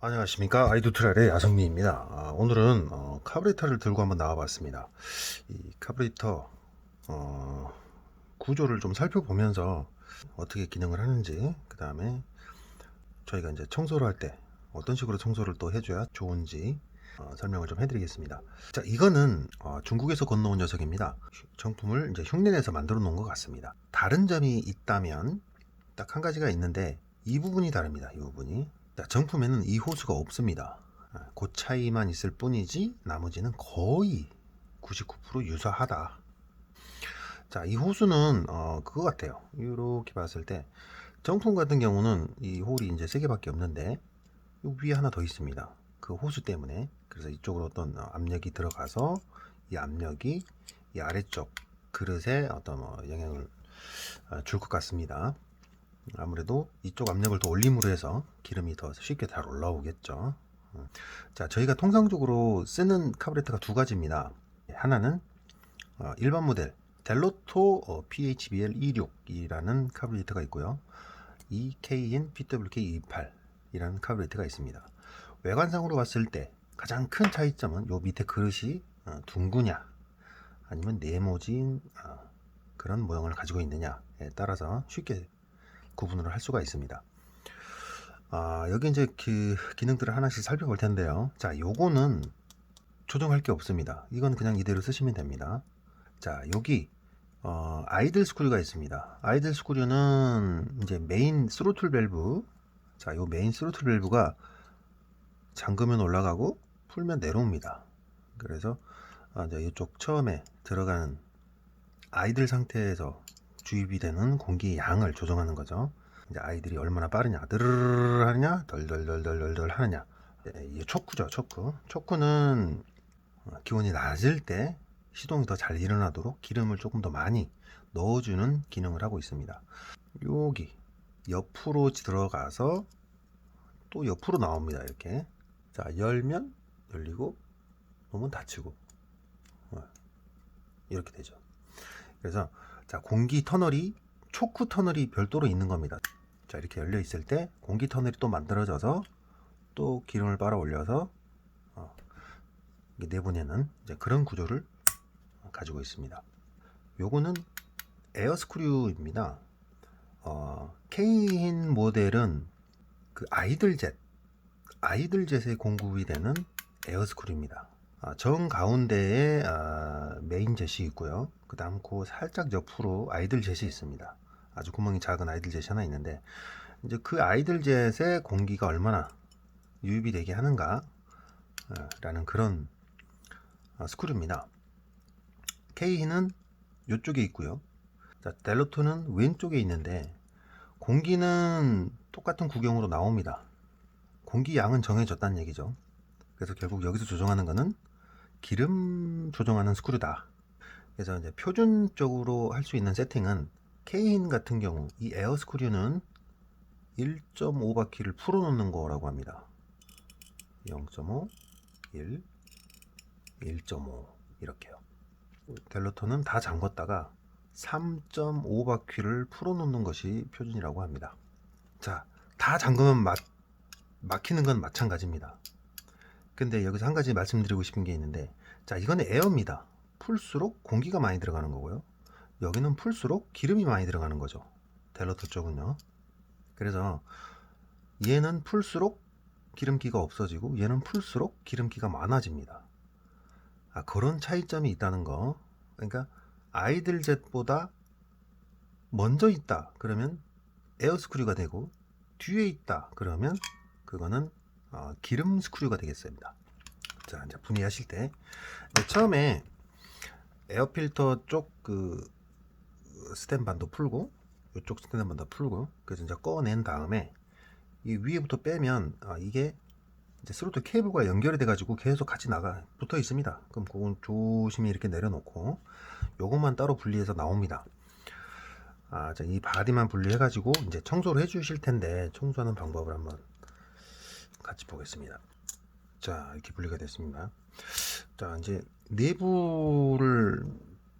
안녕하십니까. 아이두트랄의 야성미입니다. 아, 오늘은 어, 카브레터를 들고 한번 나와봤습니다. 이 카브레터 어, 구조를 좀 살펴보면서 어떻게 기능을 하는지 그 다음에 저희가 이제 청소를 할 때 어떤 식으로 청소를 또 해줘야 좋은지 어, 설명을 좀 해드리겠습니다. 자 이거는 어, 중국에서 건너온 녀석입니다. 정품을 이제 흉내내서 만들어 놓은 것 같습니다. 다른 점이 있다면 딱 한 가지가 있는데 이 부분이 다릅니다 이 부분이. 자, 정품에는 이 호수가 없습니다. 아, 그 차이만 있을 뿐이지 나머지는 거의 99% 유사하다. 자, 이 호수는 어, 그거 같아요. 이렇게 봤을 때 정품 같은 경우는 이 홀이 이제 세 개밖에 없는데 요 위에 하나 더 있습니다. 그 호수 때문에 그래서 이쪽으로 어떤 어, 압력이 들어가서 이 압력이 이 아래쪽 그릇에 어떤 뭐 영향을 줄 것 같습니다. 아무래도 이쪽 압력을 더 올림으로 해서 기름이 더 쉽게 잘 올라오겠죠. 음. 자, 저희가 통상적으로 쓰는 카브레터가 두 가지입니다. 하나는 어, 일반 모델 델로토 어, PHBL 26이라는 카브레터가 있고요. EKN PWK28 이라는 카브레터가 있습니다. 외관상으로 봤을 때 가장 큰 차이점은 요 밑에 그릇이 어, 둥그냐 아니면 네모진 어, 그런 모양을 가지고 있느냐에 따라서 쉽게 구분을 할 수가 있습니다. 아, 여기 이제 그 기능들을 하나씩 살펴볼 텐데요. 자, 요거는 조정할 게 없습니다. 이건 그냥 이대로 쓰시면 됩니다. 자, 여기 어, 아이들 스크류가 있습니다. 아이들 스크류는 이제 메인 스로틀 밸브. 자, 요 메인 스로틀 밸브가 잠그면 올라가고 풀면 내려옵니다. 그래서 아, 이제 이쪽 처음에 들어가는 아이들 상태에서 주입이 되는 공기의 양을 조정하는 거죠. 이제 아이들이 얼마나 빠르냐, 드르르 하느냐, 덜덜덜덜덜 하느냐. 네, 이게 초크죠, 초크. 초크는 기온이 낮을 때 시동이 더 잘 일어나도록 기름을 조금 더 많이 넣어주는 기능을 하고 있습니다. 여기 옆으로 들어가서 또 옆으로 나옵니다. 이렇게. 자, 열면 열리고, 놓으면 닫히고. 어, 이렇게 되죠. 그래서 자, 공기 터널이 초크 터널이 별도로 있는 겁니다. 자, 이렇게 열려 있을 때 공기 터널이 또 만들어져서 또 기름을 빨아 올려서 어, 내보내는 이제 그런 구조를 가지고 있습니다. 요거는 에어 스크류입니다. 어, K인 모델은 그 아이들젯, 아이들젯에 공급이 되는 에어 스크류입니다. 아, 정 가운데에 아, 메인 젯이 있고요. 그 다음 그 살짝 옆으로 아이들 젯이 있습니다. 아주 구멍이 작은 아이들 젯이 하나 있는데 이제 그 아이들 젯에 공기가 얼마나 유입이 되게 하는가 어, 라는 그런 어, 스크류입니다. K는 이쪽에 있고요. 자, 델로토는 왼쪽에 있는데 공기는 똑같은 구경으로 나옵니다. 공기 양은 정해졌다는 얘기죠. 그래서 결국 여기서 조정하는 거는 기름 조정하는 스크류다. 그래서 이제 표준적으로 할 수 있는 세팅은 K인 같은 경우 이 에어 스크류는 1.5바퀴를 풀어놓는 거라고 합니다. 0.5, 1, 1.5 이렇게요. 델로토는 다 잠궜다가 3.5바퀴를 풀어놓는 것이 표준이라고 합니다. 자, 다 잠그면 막, 막히는 건 마찬가지입니다. 근데 여기서 한 가지 말씀드리고 싶은 게 있는데, 자, 이거는 에어입니다. 풀수록 공기가 많이 들어가는 거고요. 여기는 풀수록 기름이 많이 들어가는 거죠. 델로토 쪽은요. 그래서 얘는 풀수록 기름기가 없어지고 얘는 풀수록 기름기가 많아집니다. 아, 그런 차이점이 있다는 거. 그러니까 아이들 젯보다 먼저 있다. 그러면 에어 스크류가 되고 뒤에 있다. 그러면 그거는 어, 기름 스크류가 되겠습니다. 자, 이제 분해하실 때 처음에 에어 필터 쪽 그 스텐 반도 풀고 이쪽 스텐 반도 풀고 그래서 이제 꺼낸 다음에 이 위에부터 빼면 아, 이게 이제 스로틀 케이블과 연결이 돼가지고 계속 같이 나가 붙어 있습니다. 그럼 그건 조심히 이렇게 내려놓고 요것만 따로 분리해서 나옵니다. 아, 자, 이 바디만 분리해가지고 이제 청소를 해주실 텐데 청소하는 방법을 한번 같이 보겠습니다. 자, 이렇게 분리가 됐습니다. 자, 이제 내부를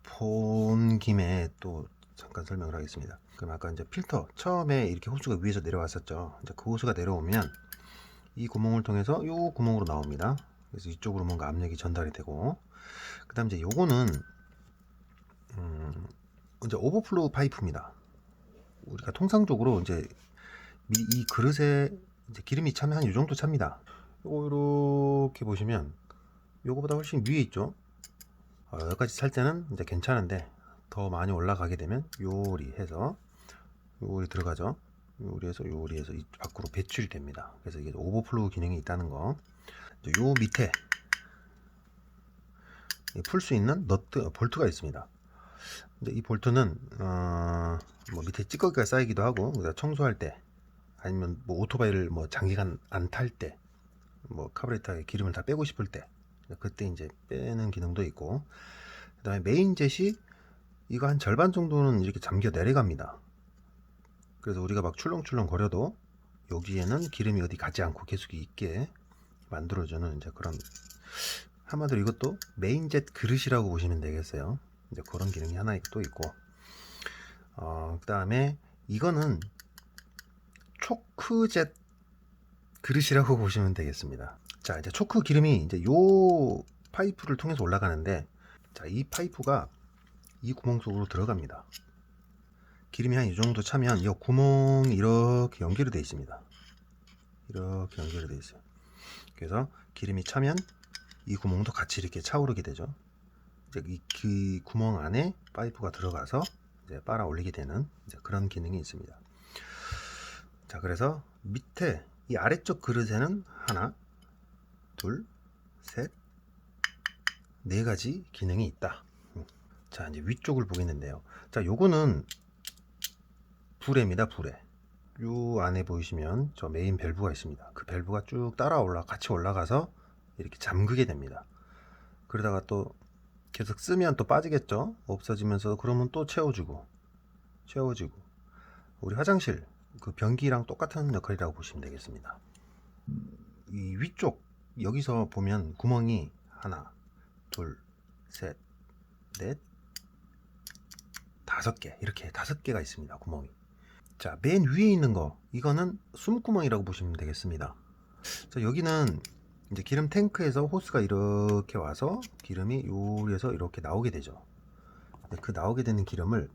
본 김에 또 잠깐 설명을 하겠습니다. 그럼 아까 이제 필터 처음에 이렇게 호수가 위에서 내려왔었죠. 이제 그 호수가 내려오면 이 구멍을 통해서 이 구멍으로 나옵니다. 그래서 이쪽으로 뭔가 압력이 전달이 되고 그다음 이제 요거는 음, 이제 오버플로우 파이프입니다. 우리가 통상적으로 이제 미- 이 그릇에 이제 기름이 차면 한 이 정도 찹니다. 요거 이렇게 보시면 요거보다 훨씬 위에 있죠. 어, 여기까지 찰 때는 이제 괜찮은데 더 많이 올라가게 되면 요리 해서 요리 들어가죠. 요리해서 요리해서 이 밖으로 배출이 됩니다. 그래서 이게 오버플로우 기능이 있다는 거. 요 밑에 풀 수 있는 너트 볼트가 있습니다. 이 볼트는 어, 뭐 밑에 찌꺼기가 쌓이기도 하고 청소할 때 아니면 뭐 오토바이를 뭐 장기간 안 탈 때 뭐 카브레타에 기름을 다 빼고 싶을 때 그때 이제 빼는 기능도 있고 그 다음에 메인 젯이 이거 한 절반 정도는 이렇게 잠겨 내려갑니다. 그래서 우리가 막 출렁출렁 거려도 여기에는 기름이 어디 가지 않고 계속 있게 만들어주는 이제 그런 한마디로 이것도 메인젯 그릇이라고 보시면 되겠어요. 이제 그런 기능이 하나 또 있고 어, 그 다음에 이거는 초크젯 그릇이라고 보시면 되겠습니다. 자 이제 초크 기름이 이제 요 파이프를 통해서 올라가는데 자 이 파이프가 이 구멍 속으로 들어갑니다. 기름이 한 이 정도 차면 이 구멍이 이렇게 연결이 되어 있습니다. 이렇게 연결이 되어 있어요. 그래서 기름이 차면 이 구멍도 같이 이렇게 차오르게 되죠. 이제 이, 그 구멍 안에 파이프가 들어가서 이제 빨아 올리게 되는 그런 기능이 있습니다. 자, 그래서 밑에 이 아래쪽 그릇에는 하나, 둘, 셋, 네 가지 기능이 있다. 음. 자, 이제 위쪽을 보겠는데요. 자, 요거는 불에입니다, 불에. 요 안에 보이시면 저 메인 밸브가 있습니다. 그 밸브가 쭉 따라 올라 같이 올라가서 이렇게 잠그게 됩니다. 그러다가 또 계속 쓰면 또 빠지겠죠. 없어지면서 그러면 또 채워주고 채워주고 우리 화장실 그 변기랑 똑같은 역할이라고 보시면 되겠습니다. 이 위쪽 여기서 보면 구멍이 하나, 둘, 셋, 넷, 다섯 개 이렇게 다섯 개가 있습니다. 구멍이. 자, 맨 위에 있는 거 이거는 숨구멍이라고 보시면 되겠습니다. 자, 여기는 이제 기름 탱크에서 호스가 이렇게 와서 기름이 요리에서 이렇게 나오게 되죠. 그 나오게 되는 기름을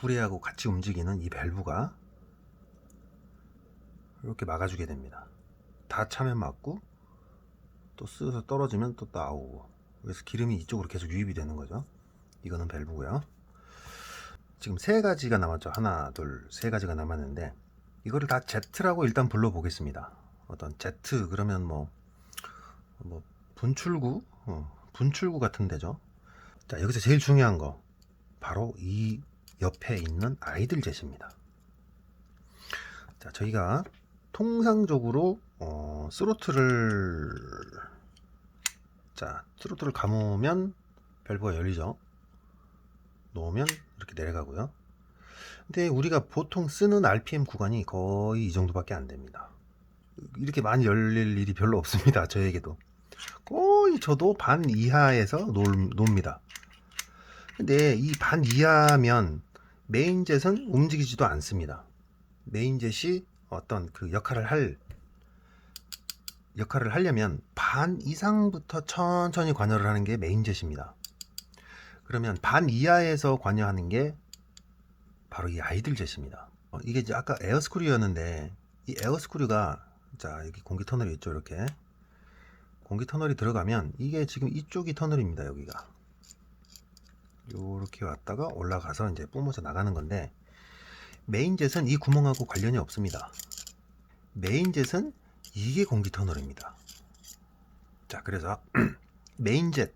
불에하고 같이 움직이는 이 밸브가 이렇게 막아주게 됩니다. 다 차면 막고 또 쓰서 떨어지면 또 나오고 그래서 기름이 이쪽으로 계속 유입이 되는 거죠. 이거는 밸브고요. 지금 세 가지가 남았죠. 하나, 둘, 세 가지가 남았는데 이거를 다 Z라고 일단 불러보겠습니다. 어떤 Z 그러면 뭐, 뭐 분출구, 어, 분출구 같은 데죠. 자 여기서 제일 중요한 거 바로 이 옆에 있는 아이들 jet입니다. 자 저희가 통상적으로 어, 스로틀을 자 스로틀을 감으면 밸브가 열리죠. 놓으면 이렇게 내려가고요. 근데 우리가 보통 쓰는 RPM 구간이 거의 이 정도밖에 안 됩니다. 이렇게 많이 열릴 일이 별로 없습니다. 저에게도. 거의 저도 반 이하에서 놀, 놉니다. 근데 이 반 이하면 메인젯은 움직이지도 않습니다. 메인젯이 어떤 그 역할을 할 역할을 하려면 반 이상부터 천천히 관여를 하는 게 메인젯입니다. 그러면 반 이하에서 관여하는 게 바로 이 아이들 jet입니다. 어, 이게 이제 아까 에어스크류였는데 이 에어스크류가 자 여기 공기 터널이 있죠 이렇게 공기 터널이 들어가면 이게 지금 이쪽이 터널입니다 여기가 요렇게 왔다가 올라가서 이제 뿜어져 나가는 건데 메인젯은 이 구멍하고 관련이 없습니다 메인젯은 이게 공기 터널입니다 자 그래서 메인젯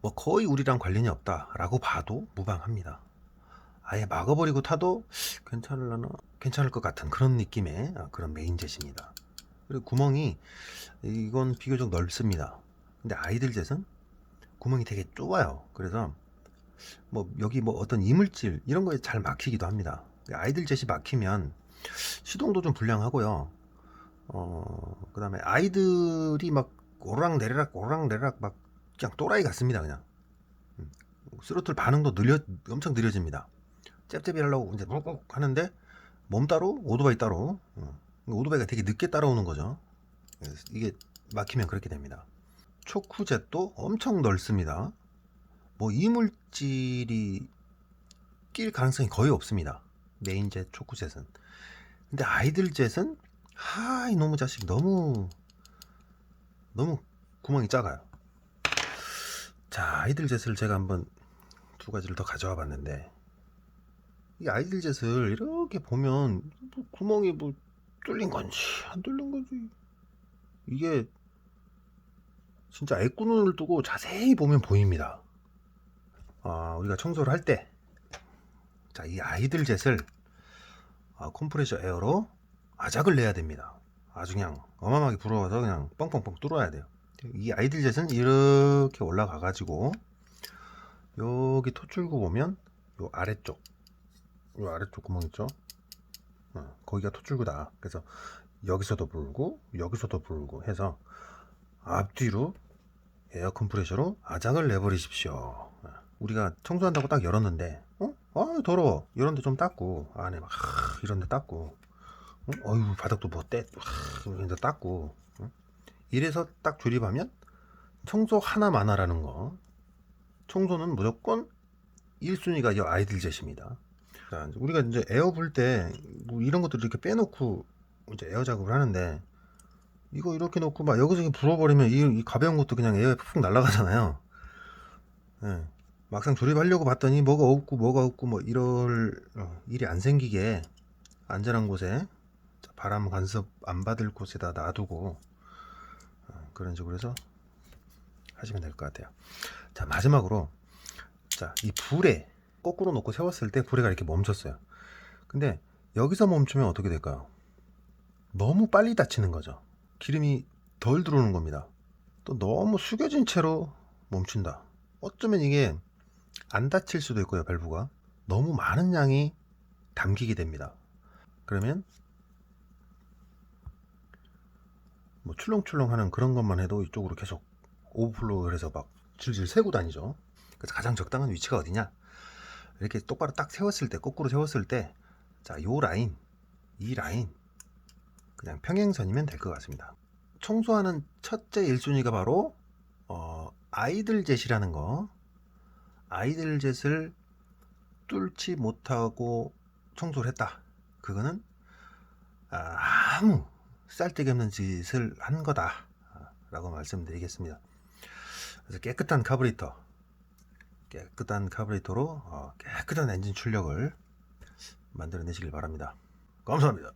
뭐 거의 우리랑 관련이 없다라고 봐도 무방합니다 아예 막아버리고 타도 괜찮을라나 괜찮을 것 같은 그런 느낌의 아, 그런 메인젯입니다. 그리고 구멍이 이건 비교적 넓습니다. 근데 아이들 젯은 구멍이 되게 좁아요. 그래서 뭐 여기 뭐 어떤 이물질 이런 거에 잘 막히기도 합니다. 아이들 젯이 막히면 시동도 좀 불량하고요. 어 그 다음에 아이들이 막 오르락 내리락 오르락 내리락 막 그냥 또라이 같습니다. 그냥 음, 스로틀 반응도 느려 엄청 느려집니다. 잽잽이 하려고 이제 묵묵 하는데 몸 따로 오토바이 따로 어, 오토바이가 되게 늦게 따라오는 거죠. 그래서 이게 막히면 그렇게 됩니다. 초쿠젯도 엄청 넓습니다. 뭐 이물질이 낄 가능성이 거의 없습니다. 메인젯, 초쿠젯은. 근데 아이들젯은 하 이놈의 자식 너무 너무 구멍이 작아요. 자 아이들젯을 제가 한번 두 가지를 더 가져와 봤는데 이 아이들젯을 이렇게 보면 뭐 구멍이 뭐 뚫린 건지 안 뚫린 건지 이게 진짜 애꾸눈을 두고 자세히 보면 보입니다. 아, 우리가 청소를 할 때, 자, 이 아이들 젯을 아, 컴프레셔 에어로 아작을 내야 됩니다. 아주 그냥 어마어마하게 불어서 그냥 뻥뻥뻥 뚫어야 돼요. 이 아이들 젯은 이렇게 올라가 가지고 여기 토출구 보면 요 아래쪽, 요 아래쪽 구멍 있죠? 어, 거기가 토출구다. 그래서 여기서도 불고 여기서도 불고 해서 앞뒤로 에어 컴프레셔로 아작을 내버리십시오. 우리가 청소한다고 딱 열었는데, 어? 아, 더러워. 이런데 좀 닦고, 안에 막, 하, 이런데 닦고, 어? 어휴, 바닥도 뭐 떼, 하, 이런데 닦고, 어? 이래서 딱 조립하면 청소 하나만 하라는 거. 청소는 무조건 1순위가 이 아이들 이제 우리가 이제 에어 불 때, 뭐 이런 것들 이렇게 빼놓고 이제 에어 작업을 하는데, 이거 이렇게 놓고 막 이렇게 불어버리면 이, 이 가벼운 것도 그냥 에어에 푹 날아가잖아요. 예. 막상 조립하려고 봤더니 뭐가 없고 뭐가 없고 뭐 이럴 어, 일이 안 생기게 안전한 곳에 바람 간섭 안 받을 곳에다 놔두고 어, 그런 식으로 해서 하시면 될 것 같아요. 자 마지막으로 자이 불에 거꾸로 놓고 세웠을 때 불에가 이렇게 멈췄어요. 근데 여기서 멈추면 어떻게 될까요? 너무 빨리 닫히는 거죠. 기름이 덜 들어오는 겁니다. 또 너무 숙여진 채로 멈춘다. 어쩌면 이게 안 닫힐 수도 있고요, 밸브가. 너무 많은 양이 담기게 됩니다. 그러면 뭐 출렁출렁 하는 그런 것만 해도 이쪽으로 계속 오버플로우를 해서 막 질질 새고 다니죠. 그래서 가장 적당한 위치가 어디냐? 이렇게 똑바로 딱 세웠을 때, 거꾸로 세웠을 때, 자, 요 라인, 이 라인, 그냥 평행선이면 될 것 같습니다. 청소하는 첫째 1순위가 바로 어, 아이들 젯이라는 거. 아이들 젯을 뚫지 못하고 청소를 했다. 그거는 아, 아무 쌀데기 없는 짓을 한 거다. 라고 말씀드리겠습니다. 그래서 깨끗한 카브리터, 깨끗한 카브리터로 어, 깨끗한 엔진 출력을 만들어내시길 바랍니다. 감사합니다.